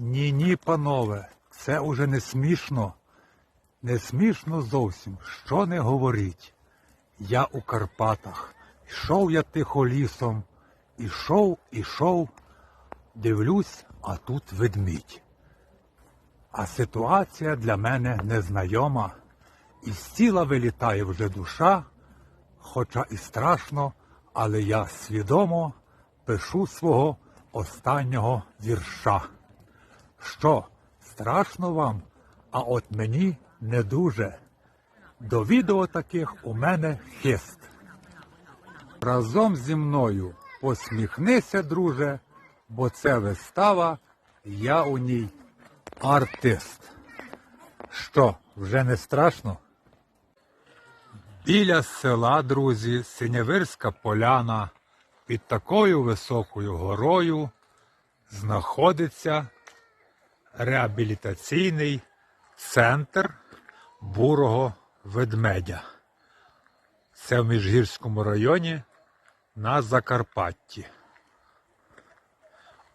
Ні, ні, панове, це уже не смішно. Не смішно зовсім, що не говоріть. Я у Карпатах. Йшов я тихо лісом, ішов, ішов, дивлюсь, а тут ведмідь. А ситуація для мене незнайома. Із тіла вилітає вже душа, хоча і страшно, але я свідомо пишу свого останнього вірша. Що, страшно вам, а от мені не дуже. До відео таких у мене хист. Разом зі мною посміхнися, друже, бо це вистава, я у ній артист. Що, вже не страшно? Біля села, друзі, Синявирська поляна, під такою високою горою знаходиться реабілітаційний центр бурого ведмедя. Це в Міжгірському районі на Закарпатті.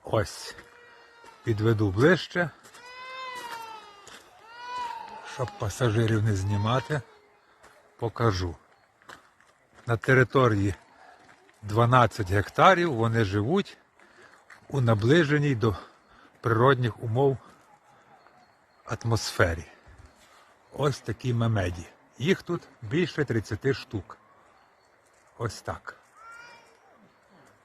Ось підведу ближче, щоб пасажирів не знімати, покажу. На території 12 гектарів вони живуть у наближеній до природних умов атмосфері. Ось такі мемеді. Їх тут більше 30 штук. Ось так.